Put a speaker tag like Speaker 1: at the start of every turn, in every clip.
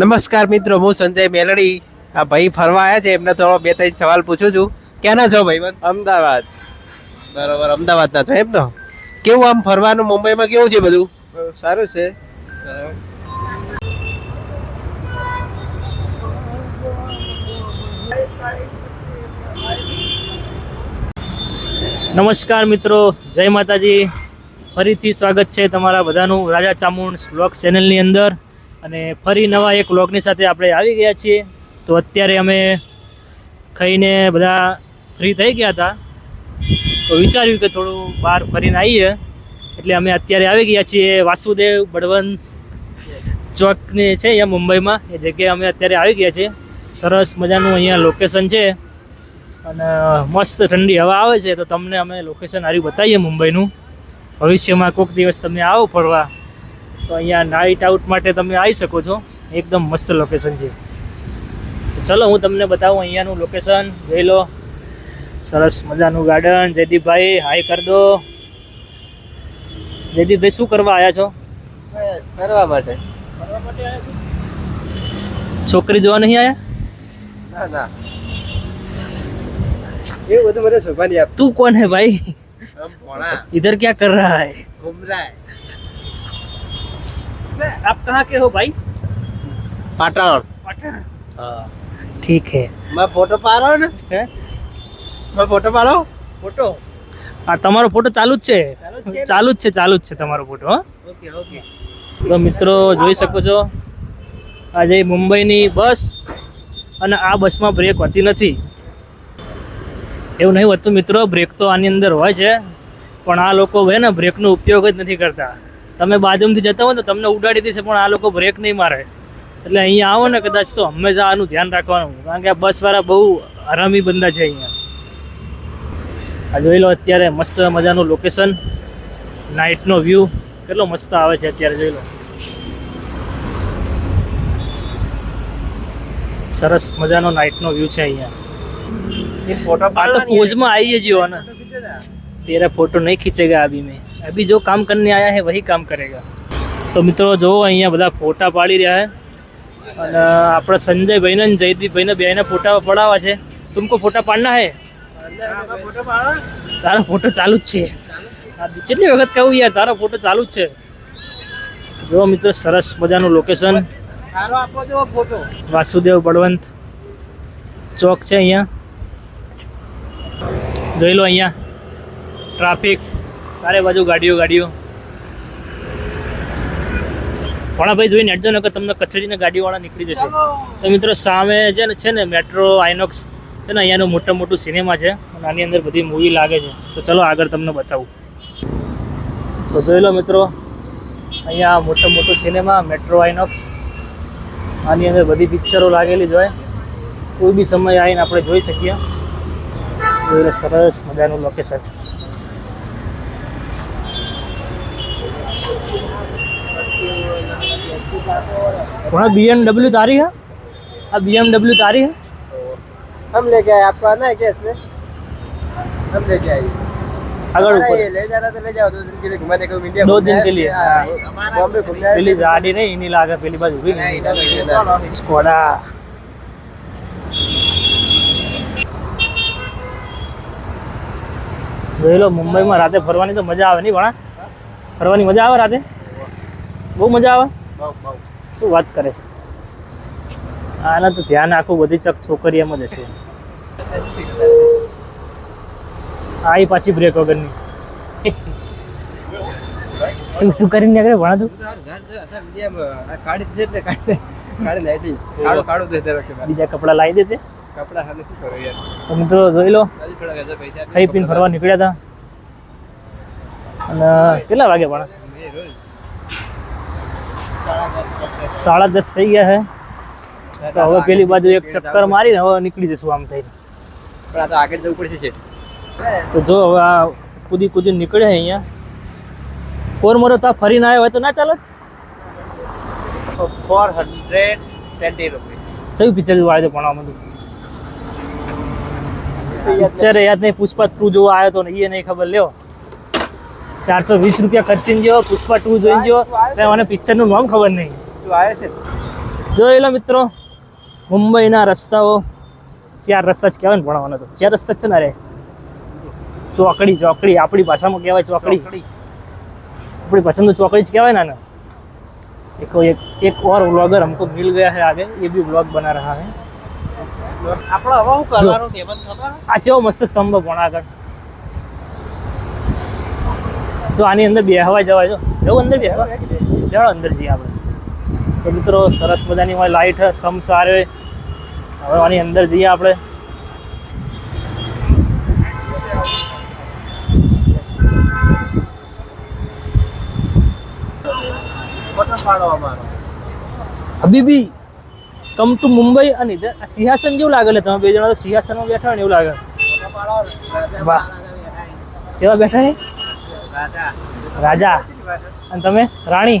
Speaker 1: નમસ્કાર મિત્રો હું સંજય મેલડી. આ ભાઈ ફરવા આવ્યા છે એમને થોડો બે ત્રણ સવાલ પૂછું છું. ક્યાંના છો ભાઈ
Speaker 2: અમદાવાદ.
Speaker 1: બરોબર અમદાવાદના છો એમ તો. કેવું આમ ફરવાનું મુંબઈમાં કેવું છે બધું?
Speaker 2: સારું છે.
Speaker 3: નમસ્કાર મિત્રો જય માતાજી. ફરીથી સ્વાગત છે તમારા બધાનું રાજા ચામુંડ વ્લોગ ચેનલની અંદર. અને ફરી નવા એક વ્લોગની સાથે આપણે આવી ગયા છીએ. તો અત્યારે અમે ખાઈને બધા ફ્રી થઈ ગયા હતા. તો વિચાર્યું કે થોડું બહાર ફરીને આવીએ. એટલે અમે અત્યારે આવી ગયા છીએ વાસુદેવ બળવંત ચોકની છે અહીંયા મુંબઈમાં. એ જગ્યાએ અમે અત્યારે આવી ગયા છીએ. સરસ મજાનું અહીંયા લોકેશન છે. અને મસ્ત ઠંડી હવા આવે છે. તો તમને અમે લોકેશન આર્યું બતાવીએ મુંબઈનું. ભવિષ્યમાં કોઈક દિવસ તમે આવો ફરવા તો અહીંયા નાઇટ આઉટ માટે તમે આવી શકો છો. એકદમ મસ્ત લોકેશન છે. ચલો હું તમને બતાવું અહીંયાનું લોકેશન જોઈ લો. સરસ મજાનું ગાર્ડન જયદીપભાઈ હાય કર દો. જયદીપભાઈ શું કરવા આવ્યા છો?
Speaker 2: ફરવા માટે.
Speaker 3: છોકરી જોવા નહીં આવ્યા?
Speaker 2: ના ના. એવું બધું મને શોભા નહીં આપ
Speaker 3: તું કોણ હે ભાઈ? इधर क्या कर रहा है
Speaker 1: ઘૂમ રહા હે.
Speaker 3: आप कहाँ के हो भाई
Speaker 1: પાટણ
Speaker 3: पटना
Speaker 1: હા
Speaker 3: ठीक है
Speaker 1: મેં ફોટો પાડો ને
Speaker 3: હે
Speaker 1: મેં ફોટો પાડો
Speaker 3: ફોટો આ તમારો ફોટો ચાલુ જ છે
Speaker 1: ચાલુ જ છે ને?
Speaker 3: ચાલુ જ છે ચાલુ જ છે તમારો ફોટો હો
Speaker 1: ઓકે ઓકે
Speaker 3: તો મિત્રો જોઈ શકો છો આજે મુંબઈની બસ અને આ બસમાં બ્રેક હોતી નથી એવું નહીં હોતું મિત્રો બ્રેક તો આની અંદર હોય છે, પણ આ લોકો હોય ને બ્રેકનો ઉપયોગ જ નથી કરતા. તમે બાજુમાંથી જતા હો તો તમને ઉડાડી દેશે, પણ આ લોકો બ્રેક નહીં મારે. એટલે અહીંયા આવો ને કદાચ તો હંમેશા આનું ધ્યાન રાખવાનું, કારણ કે આ બસવાળા બહુ હરામી બંદા છે અહીંયા. આ જોઈ લો અત્યારે મસ્ત મજાનું લોકેશન નાઇટનો વ્યૂ કેટલો મસ્ત આવે છે અત્યારે જોઈ લો. સરસ મજાનો નાઇટનો વ્યૂ છે અહીંયા.
Speaker 1: ये फोटो
Speaker 3: આ
Speaker 1: पाड़ो
Speaker 3: तो
Speaker 1: नहीं
Speaker 3: पोज में आइए जीवा ना तेरा फोटो नहीं खींचेगा अभी में अभी जो काम करने आया है वही काम करेगा તો મિત્રો જો અહીંયા બધા ફોટા પાડી રહ્યા છે અને આપણે સંજયભાઈને અને જયદીપભાઈને બેને ફોટા પડાવવા છે તુમકો ફોટા પાડના હે
Speaker 1: फोटो पाड़ो
Speaker 3: તારો ફોટો ચાલુ જ છે આ કેટલી વખત કહું યાર તારો ફોટો ચાલુ જ છે જો મિત્રો સરસ મજાનું લોકેશન
Speaker 1: સારો આપો જો ફોટો
Speaker 3: વાસુદેવ બળવંત ચોક છે અહીંયા જોઈ લો અહીંયા. ટ્રાફિક ચારે બાજુ ગાડીઓ ગાડીઓ. ભાઈ જોઈને હેડજો ને કે તમને કચડીને ગાડીવાળા નીકળી જશે. તો મિત્રો સામે છે ને છે ને મેટ્રો આઇનોક્સ છે ને અહીંયાનું મોટા મોટું સિનેમા છે. અને આની અંદર બધી મૂવી લાગે છે. તો ચલો આગળ તમને બતાવું. તો જોઈ લો મિત્રો અહીંયા મોટો મોટું સિનેમા મેટ્રો આઇનોક્સ આની અંદર બધી પિક્ચરો લાગેલી જ હોય. કોઈ બી સમય આવીને આપણે જોઈ શકીએ. જોઈ લો સરસ મજાનું લોકેશન वहाँ बी एमडब्ल्यू तारी है अब बी एमडब्ल्यू तारी है
Speaker 2: हम लेके आए आपको आना है क्या इसमें हम लेके आए
Speaker 3: अगर
Speaker 2: हमारा
Speaker 3: ऊपर
Speaker 2: ये ले जाना तो ले जाओ दो दिन के लिए घुमा देगा इंडिया
Speaker 3: दो
Speaker 2: घूमने
Speaker 3: दिन के
Speaker 2: आए,
Speaker 3: लिए,
Speaker 2: हाँ,
Speaker 3: हाँ।
Speaker 2: बॉम्बे घूमने आए
Speaker 3: પેલી
Speaker 2: थे।
Speaker 3: ગાડી નહીં એની લાગે પેલી બાજુ ઊભી
Speaker 2: नहीं,
Speaker 3: નહીં જોઈ લો મુંબઈમાં રાતે ફરવાની તો મજા આવે નહીં ભણા ફરવાની મજા આવે રાતે? બહુ મજા આવે. શું વાત કરે છે? આના તો ધ્યાન આખું બધી ચક છોકરી એમ જ હશે. આ પાછી બ્રેક વગરની. શું શું કરીને આગળ ભણા તું?
Speaker 2: ઉધાર ઘર છે, અસલ ઇન્ડિયામાં આ કાળી જ છે એટલે કાળી કાળી લાઈટી કાળો કાળો દેતા રાખે મારે.
Speaker 3: બીજા કપડા લાવી દેતે
Speaker 2: કપડાં હાલે શું કરો યાર?
Speaker 3: તો મિત્રો જોઈ લો ખાઈ પીને ફરવા નીકળ્યા હતા અને કેટલા વાગે પણ? સાડા દસ થઈ ગયા છે તો હવે પેલી બાજુ એક ચક્કર મારીને હવે નીકળી જશું આમ થઈને.
Speaker 2: પણ આ તો આગળ જવું પડશે છે.
Speaker 3: તો જો હવે આ કૂદી કૂદી નીકળે અહીંયા. કોરમરો તા ફરીને આવ્યો હોય તો ના ચાલે?
Speaker 2: ફોર હંડ્રેડ ટ્વેન્ટી રૂપીઝ
Speaker 3: કયું પિક્ચર જોવા આવ્યો તો ભણવા બધું અત્યારે યાદ નહીં પુષ્પા ટુ જોવા આવ્યો હતો ને એ નહીં ખબર લ્યો. ચારસો વીસ રૂપિયા ખર્ચીને ગયો પુષ્પા ટુ જોઈ ગયો. એટલે મને પિક્ચરનું નામ ખબર નહીં. જોઈ લો મિત્રો મુંબઈના રસ્તાઓ. ચાર રસ્તા જ કહેવાય ને ભણવાનો તો. ચાર રસ્તા છે ને અરે? ચોકડી ચોકડી. આપણી ભાષામાં કહેવાય ચોકડી. આપણી ભાષામાં ચોકડી જ કહેવાય ને એક એક ઓર વ્લોગર હમકો મિલ ગયા હે આગે એ બી વ્લોગ બના રહ્યા હે
Speaker 1: આપણે હવે શું કરવાનું તે મને ખબર?
Speaker 3: આ કેવો મસ્ત સ્તંભ પણ આગળ તો આની અંદર બેહવા જવાય જો. જવું અંદર બેસવા ચાલો અંદર જઈએ આપણે. તો મિત્રો સરસ મજાની હોય લાઇટ સમ સારો હોય. હવે આની અંદર જઈએ આપણે. હબીબી કમ ટુ મુંબઈ અને આ સિંહાસન જેવું લાગે તમે બે જણા તો સિંહાસનમાં બેઠા ને એવું લાગે. વાહ. સેવા બેઠા છે?
Speaker 1: રાજા.
Speaker 3: અને તમે? રાણી?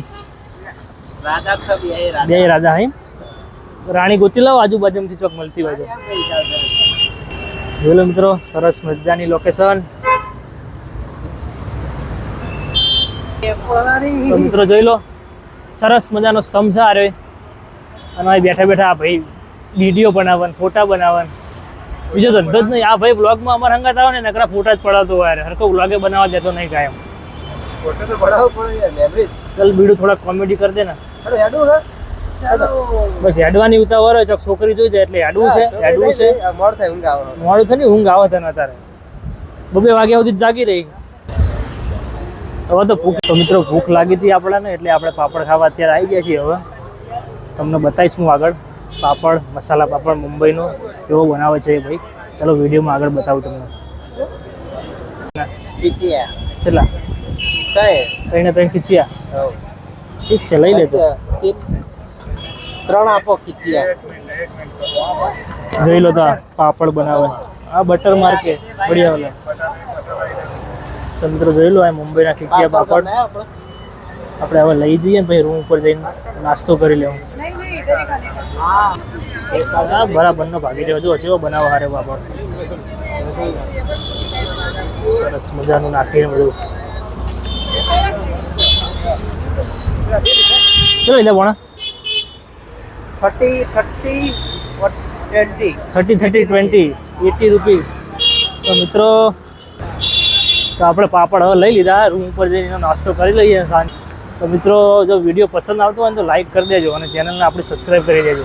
Speaker 3: બે રાજા હે રાણી ગોતી લાવો, આજુબાજુમાંથી ચોક મળતી હોય તો. મિત્રો, સરસ મજાની લોકેશન મિત્રો જોઈ લો, સરસ મજાનો સ્તંભ છે આરે અને બેઠા બેઠા આ ભાઈ વીડિયો બનાવવાનું ફોટા બનાવવાનું બીજો ધંધો જ નહીં. આ ભાઈ બ્લોગમાં અમારે હંગાત આવે ને નકરા ફોટા જ પડાવતો હોય હરકો બ્લોગે બનાવવા દેતો નહીં કાયમ.
Speaker 2: ફોટો તો મેમરી
Speaker 3: ચલ બીડું થોડા કોમેડી કરી દે ને.
Speaker 2: અરે હેડું
Speaker 3: બસ હેડવાની ઉતાવળ હોય ચોક છોકરી જોઈ જાય એટલે હેડવું છે હેડવું છે.
Speaker 2: મોડ થાય ઊંઘ આવે
Speaker 3: મોડું થયું ને ઊંઘ આવે તને અત્યારે. બબે વાગ્યા સુધી જાગી રહી. હવે તો ભૂખ તો મિત્રો ભૂખ લાગી હતી આપણાને એટલે આપણે પાપડ ખાવા અત્યારે આવી ગયા છીએ હવે. તમને બતાવીશ હું આગળ પાપડ મસાલા પાપડ મુંબઈનો કેવો બનાવે છે ભાઈ. ચલો વિડીયોમાં આગળ બતાવું તમને.
Speaker 2: કઈ
Speaker 3: ત્રણે. ત્રણ ખીચ્યા? ઠીક છે લઈ લેતો
Speaker 2: ત્રણ આપો ખીચ્યા.
Speaker 3: જોઈ લો તો પાપડ બનાવે. આ બટર માર્કે બઢિયા વાલા તો જોઈ લો આ મુંબઈના ખીચિયા પાપડ. આપણે હવે લઈ જઈએ ને પછી રૂમ ઉપર જઈને નાસ્તો કરી લેવું. હા બરાબરનો ભાગી રહ્યો. જો જેવો બનાવો હારે પાપડ સરસ મજાનું નાખીને બધું. ચલો એટલે ભણા
Speaker 2: thirty thirty twenty.
Speaker 3: Thirty thirty twenty eighty rupees. તો મિત્રો તો આપણે પાપડ હવે લઈ લીધા. રૂમ ઉપર જઈને નાસ્તો કરી લઈએ. સાંજ તો મિત્રો, જો વીડિયો પસંદ આવતો હોય તો લાઈક કરી દેજો અને ચેનલને આપણે સબસ્ક્રાઈબ કરી દેજો.